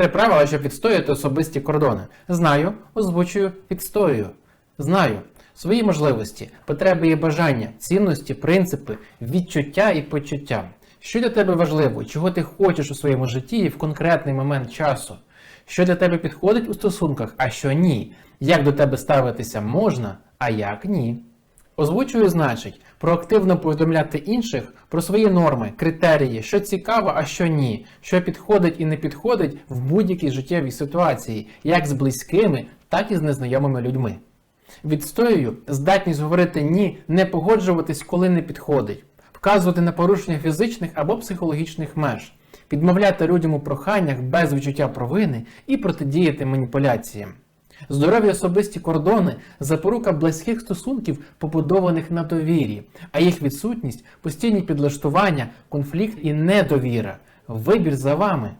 Три правила, щоб відстояти особисті кордони. Знаю, озвучую, відстоюю. Знаю свої можливості, потреби і бажання, цінності, принципи, відчуття і почуття. Що для тебе важливо, чого ти хочеш у своєму житті і в конкретний момент часу? Що для тебе підходить у стосунках, а що ні? Як до тебе ставитися можна, а як ні? Озвучую значить проактивно повідомляти інших про свої норми, критерії, що цікаво, а що ні, що підходить і не підходить в будь-якій життєвій ситуації, як з близькими, так і з незнайомими людьми. Відстоюю здатність говорити ні, не погоджуватись, коли не підходить, вказувати на порушення фізичних або психологічних меж, відмовляти людям у проханнях без відчуття провини і протидіяти маніпуляціям. Здорові особисті кордони запорука близьких стосунків, побудованих на довірі, а їх відсутність постійні підлаштування, конфлікт і недовіра. Вибір за вами.